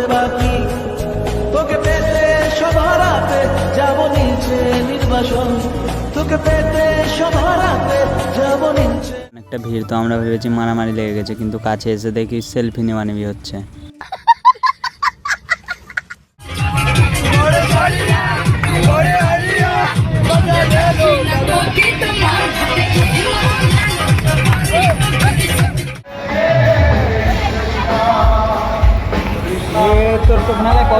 করতে বাকি। তোকে পেতে সভারাতে যাব নিচে নির্বাসন। তোকে পেতে সভারাতে যাব নিচে। একটা ভিড় তো আমরা ভেবেছি মারামারি লেগে গেছে, কিন্তু কাছে এসে দেখি সেলফি নেওয়া নেবি হচ্ছে। সো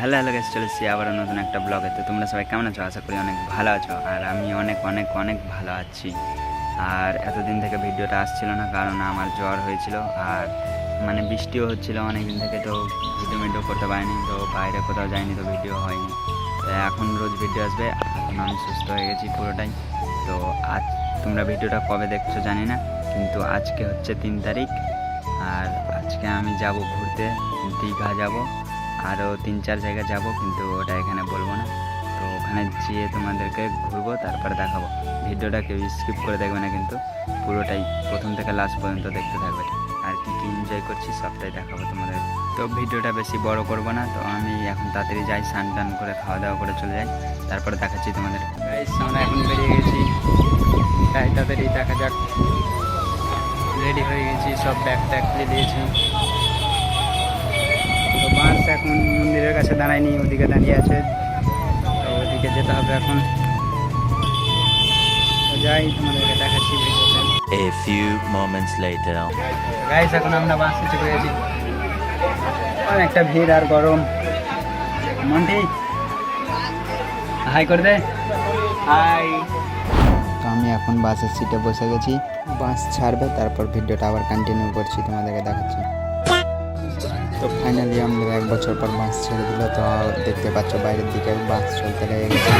হ্যালো হ্যালো গেছে চলে এসেছি আবার নতুন একটা ব্লগে তো তোমরা সবাই কেমন আছো? আশা করি অনেক ভালো আছো। আর আমি অনেক অনেক অনেক ভালো আছি। আর এতদিন থেকে ভিডিওটা আসছিল না, কারণ আমার জ্বর হয়েছিল। আর মানে বৃষ্টিও হচ্ছিল অনেক দিন থেকে, তো ভিডিও ভিডিও করতে পারিনি। তো বাইরে কোথাও যাইনি, তো ভিডিও হয়নি। তো এখন রোজ ভিডিও আসবে। এখন আমি সুস্থ হয়ে গেছি পুরোটাই। তো আজ তোমরা ভিডিওটা কবে দেখছ জানি না, কিন্তু আজকে হচ্ছে তিন তারিখ। আর আজকে আমি যাব ঘুরতে, দীঘা যাব, আরও তিন চার জায়গা যাব, কিন্তু ওটা এখানে বলব না। তো ওখানে যেয়ে তোমাদেরকে ঘুরবো, তারপরে দেখাবো। ভিডিওটা কেউ স্কিপ করে দেখবে না কিন্তু, পুরোটাই প্রথম থেকে লাস্ট পর্যন্ত দেখতে থাকবে। আর কি কি এনজয় করছি সবটাই দেখাবো তোমাদের। তো ভিডিওটা বেশি বড় করব না, তো আমি এখন তাড়াতাড়ি যাই, স্নান টান করে খাওয়া দাওয়া করে চলে যাই, তারপরে দেখাচ্ছি তোমাদের। এখন বেরিয়ে গেছি। তাই তাড়াতাড়ি দেখা যাক। রেডি হয়ে গেছি সব ব্যাগ ট্যাগ খুলে দিয়েছি। তো বাস এখন মন্দিরের কাছে দাঁড়ায়নি ওদিকে দাঁড়িয়ে আছে। তো ওদিকে যেতে হবে এখন। তো যাই তোমাদেরকে দেখাচ্ছি A few moments later. Guys এখন আমরা বাসে চেপে গেছি। অনেকটা ভিড় আর গরম। মন্টি হাই করে দে। হাই তো আমি এখন বাসের সিটে বসে গেছি। বাস ছাড়বে, তারপর ভিডিওটা আবার কন্টিনিউ করছি, তোমাদেরকে দেখাচ্ছি। তো ফাইনালি আমাদের এক বছর পর বাস ছেড়ে দিল, তো দেখতে পাচ্ছ বাইরের দিকে বাস চলতে লেগে গেছে।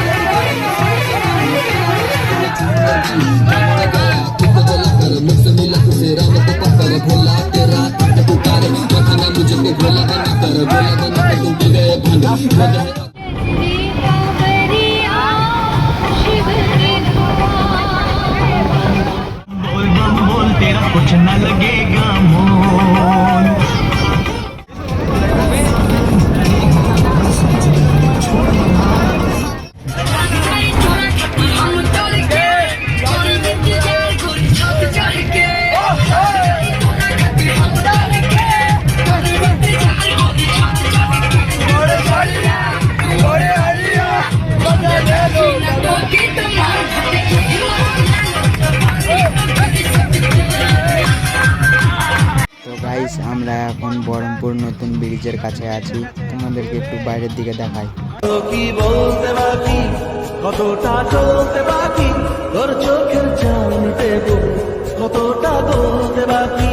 গাইস আমরা এখন বহরমপুর নতুন ব্রিজের কাছে আছি। তোমাদেরকে একটু বাইরের দিকে দেখাই। কি বলতে বাকি? কতটা চলতে বাকি? তোর চোখের গো কতটা বলতে বাকি?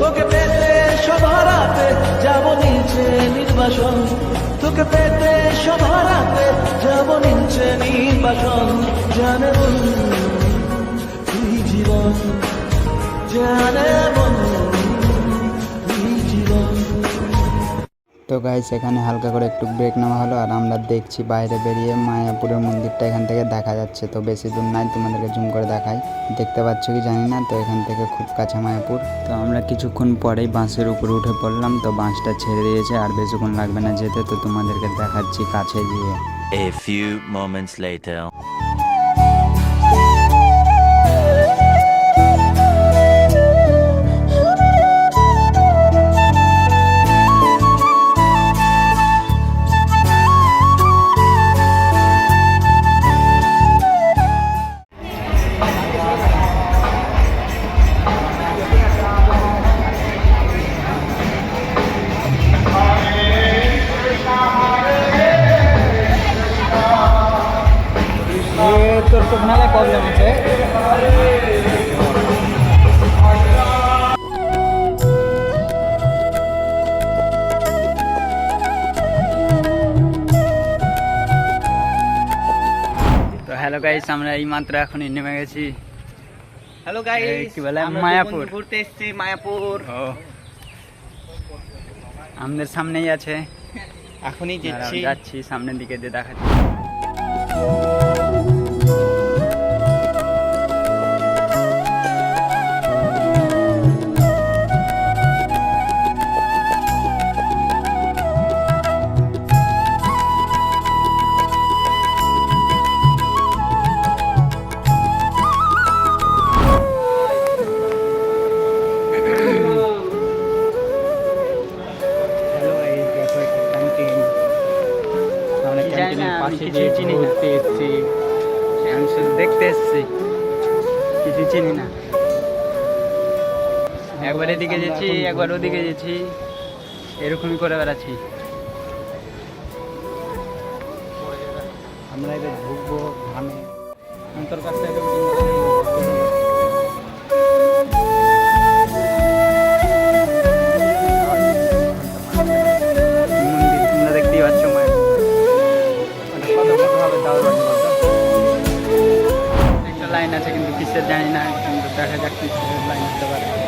তোকে পেতে সবার হাতে যাব নিচে নির্বাসন। তোকে পেতে সবার হাতে যাব নিচে নির্বাসন। জানে তুই জীবন? জানে গাইস এখানে হালকা করে একটু ব্রেক নেওয়া হলো আর আমরা দেখছি বাইরে বেরিয়ে মায়াপুরের মন্দিরটা এখান থেকে দেখা যাচ্ছে। তো বেশি দূর নাই তোমাদেরকে জুম করে দেখাই। দেখতে পাচ্ছ কি জানি না, তো এখান থেকে খুব কাছে মায়াপুর। তো আমরা কিছুক্ষণ পরেই বাসের উপরে উঠে পড়লাম, তো বাসটা ছেড়ে দিয়েছে আর বেশিক্ষণ লাগবে না যেতে। তো তোমাদেরকে দেখাচ্ছি কাছে গিয়ে। A few moments later. Guys আমরা এই মাত্র এখনই নেমে গেছি। হ্যালো গাইস কি বলে, মায়াপুর। ঘুরতে এসেছি মায়াপুর। ও। আমাদের সামনেই আছে। এখনই যাচ্ছি। যাচ্ছি সামনের দিকে দিয়ে দেখাচ্ছি। পাশে কিছুই চিনি। ঘুরতে এসছি। আমি শুধু দেখতে এসেছি। কিছু চিনি না। একবার এদিকে যেছি একবার ওদিকে যেছি এরকমই করে বেড়াচ্ছি। আমরা এবার ঢুকবো ধানে। তোর কাছ থেকে জানি না কিন্তু দেখা যাক কি লাইন হতে পারে।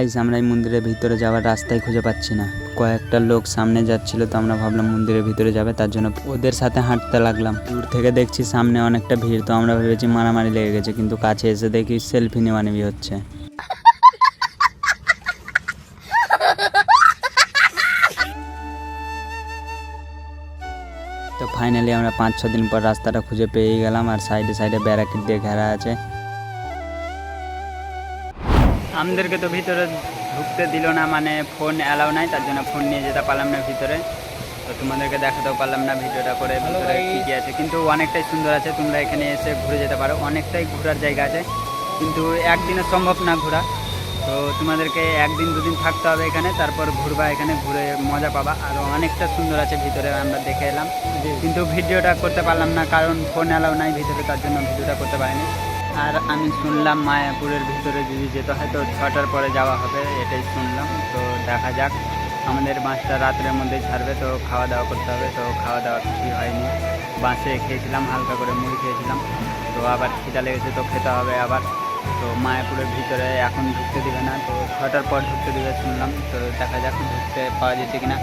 তো গাইজ আমরা এই মন্দিরের ভিতরে যাওয়ার রাস্তাই খুঁজে পাচ্ছি না। কয়েকটা লোক সামনে যাচ্ছিল, তো আমরা ভাবলাম মন্দিরের ভিতরে যাবে, তার জন্য ওদের সাথে হাঁটতে লাগলাম। দূর থেকে দেখছি সামনে অনেকটা ভিড়, তো আমরা ভেবেছি মারামারি লেগে গেছে, কিন্তু কাছে এসে দেখি সেলফি নেওয়া নেবি হচ্ছে। তো ফাইনালি আমরা পাঁচ ছ দিন পর রাস্তাটা খুঁজে পেয়ে গেলাম, আর সাইডে সাইডে ব্যারাকিট দিয়ে ঘেরা আছে। আমাদেরকে তো ভিতরে ঢুকতে দিল না মানে ফোন অ্যালাউ নাই তার জন্য ফোন নিয়ে যেতে পারলাম না ভিতরে। তো তোমাদেরকে দেখাতেও পারলাম না ভিডিওটা করে ভিতরে কী কী আছে। কিন্তু অনেকটাই সুন্দর আছে তোমরা এখানে এসে ঘুরে যেতে পারো। অনেকটাই ঘোরার জায়গা আছে কিন্তু একদিনে সম্ভব না ঘোরা। তো তোমাদেরকে একদিন দুদিন থাকতে হবে এখানে তারপর ঘুরবা এখানে ঘুরে মজা পাবা। আর অনেকটা সুন্দর আছে ভিতরে আমরা দেখে এলাম। কিন্তু ভিডিওটা করতে পারলাম না কারণ ফোন অ্যালাউ নাই ভিতরে তার জন্য ভিডিওটা করতে পারিনি। আর আমি শুনলাম মায়াপুরের ভিতরে যদি যেতে হয় তো ছটার পরে যাওয়া হবে, এটাই শুনলাম। তো দেখা যাক, আমাদের বাঁশটা রাত্রের মধ্যে ছাড়বে, তো খাওয়া দাওয়া করতে হবে। তো খাওয়া দাওয়া কিছুই হয়নি। বাঁশে খেয়েছিলাম, হালকা করে মুড়ি খেয়েছিলাম। তো আবার খিদা লেগেছে, তো খেতে হবে আবার। তো মায়াপুরের ভিতরে এখন ঢুকতে দিবে না, তো ছটার পর ঢুকতে দিবে শুনলাম। তো দেখা যাক ঢুকতে পাওয়া যাচ্ছে কি না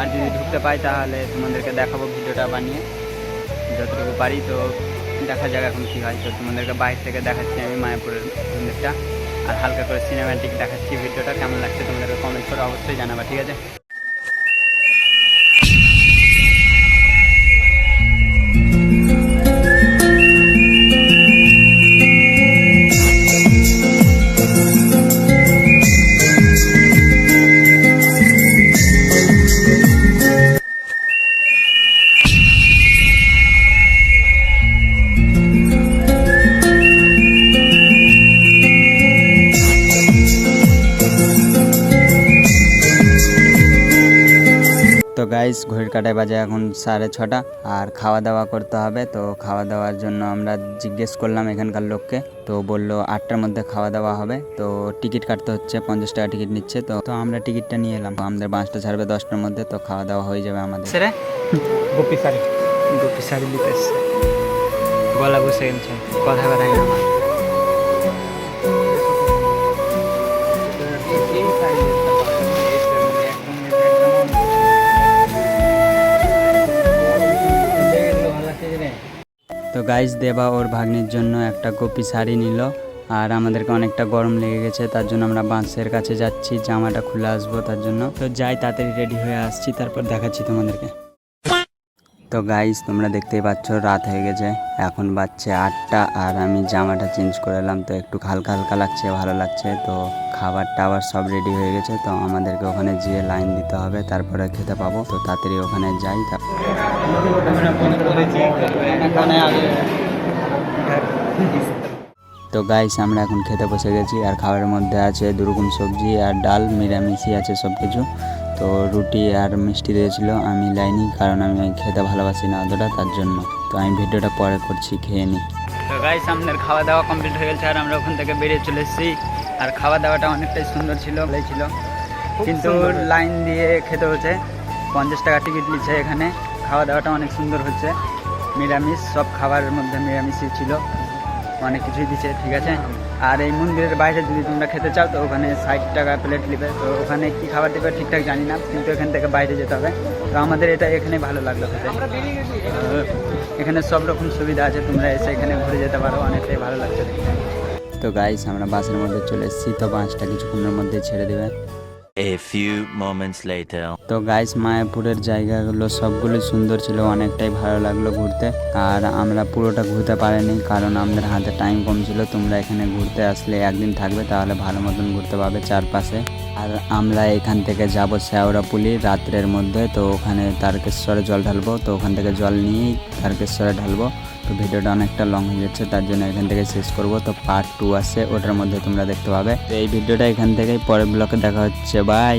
আর যদি ঢুকতে পাই তাহলে তোমাদেরকে দেখাবো ভিডিওটা বানিয়ে, যতটুকু পারি। তো দেখা যাক এখন কি হয়। তো তোমাদেরকে বাইরে থেকে দেখাচ্ছি আমি মায়াপুরের মন্দিরটা। আর হালকা করে সিনেমাটিক দেখাচ্ছি ভিডিওটা। কেমন লাগছে তোমাদেরকে কমেন্ট করে অবশ্যই জানাবা, ঠিক আছে? গাইস ঘড়ির কাটায় বাজে এখন সাড়ে ছটা আর খাওয়া দাওয়া করতে হবে। তো খাওয়া দাওয়ার জন্য আমরা জিজ্ঞেস করলাম এখানকার লোককে। তো বলল আটটার মধ্যে খাওয়া দাওয়া হবে। তো টিকিট কাটতে হচ্ছে পঞ্চাশ টাকা টিকিট নিচ্ছে। তো তো আমরা টিকিটটা নিয়ে এলাম। আমাদের বাসটা ছাড়বে দশটার মধ্যে। তো খাওয়া দাওয়া হয়ে যাবে আমাদের। সেরে গোপী শাড়ি দুটি শাড়ি নিতে গলা বসে গেছে। কথা বেড়াই আমার তো গাইস দেবা ওর ভাগ্নির জন্য একটা গোপি শাড়ি নিল, আর আমাদেরকে অনেকটা গরম লেগে গেছে, তার জন্য আমরা বাঁশের কাছে যাচ্ছি, জামাটা খুলে আসব তার জন্য। তো যাই, তাড়াতাড়ি রেডি হয়ে আসছি, তারপর দেখাচ্ছি তোমাদেরকে। তো গাইস তোমরা দেখতেই পাচ্ছ, রাত হয়ে গেছে। এখন বাজছে আটটা আর আমি জামাটা চেঞ্জ করে এলাম, তো একটু হালকা হালকা লাগছে, ভালো লাগছে। তো খাবার টাবার সব রেডি হয়ে গেছে, তো আমাদেরকে ওখানে যেয়ে লাইন দিতে হবে, তারপরে খেতে পাবো। তো তাড়াতাড়ি ওখানে যাই, তো গাইস আমরা এখন খেতে বসে গেছি, আর খাবারের মধ্যে আছে দুরকম সবজি, আর ডাল, নিরামিষই আছে সব কিছু তো রুটি আর মিষ্টি দিয়েছিল। আমি লাইনি কারণ আমি খেতে ভালোবাসি না অতটা তার জন্য। তো আমি ভিডিওটা পরে করছি খেয়ে নিই তো গাইস আমাদের খাওয়া দাওয়া কমপ্লিট হয়ে গেছে আর আমরা ওখান থেকে বেরিয়ে চলে এসেছি। আর খাওয়া দাওয়াটা অনেকটাই সুন্দর ছিল ভালোই ছিল। কিন্তু লাইন দিয়ে খেতে হচ্ছে পঞ্চাশ টাকা টিকিট নিচ্ছে এখানে। খাওয়া দাওয়াটা অনেক সুন্দর হচ্ছে। নিরামিষ সব খাবারের মধ্যে নিরামিষই ছিল। অনেক কিছুই দিচ্ছে ঠিক আছে? আর এই মন্দিরের বাইরে যদি তোমরা খেতে চাও তো ওখানে ষাট টাকা প্লেট নেবে। তো ওখানে কি খাবার দেবে ঠিকঠাক জানি না কিন্তু এখান থেকে বাইরে যেতে হবে। তো আমাদের এটা এখানে ভালো লাগল খেতে। এখানে সব রকম সুবিধা আছে তোমরা এসে এখানে ঘুরে যেতে পারো অনেকটাই ভালো লাগছে তো গাইস আমরা বাসের মধ্যে চলে এসেছি তো বাসটা কিছুক্ষণের মধ্যে ছেড়ে দেবে। A few moments later. তো গাইস মায়াপুরের জায়গাগুলো সবগুলো সুন্দর ছিল, অনেকটাই ভালো লাগল ঘুরতে। আর আমরা পুরোটা ঘুরতে পারিনি, কারণ আমাদের হাতে টাইম কম ছিল। তোমরা এখানে ঘুরতে আসলে একদিন থাকবে, তাহলে ভালো মতন ঘুরতে পাবে চারপাশে। আর আমরা এখান থেকে যাব শ্যাওড়াপুলি, রাত্রের মধ্যে। তো ওখানে তারকেশ্বরে জল ঢালবো। তো ওখান থেকে জল নিয়েই তারকেশ্বরে ঢালবো। তো ভিডিওটা অনেকটা লং হয়ে যাচ্ছে, তার জন্য এখান থেকে শেষ করব। তো পার্ট টু আছে, ওটার মধ্যে তোমরা দেখতে পাবে। তো এই ভিডিওটা এখান থেকেই পরের ব্লকে দেখা হচ্ছে বাই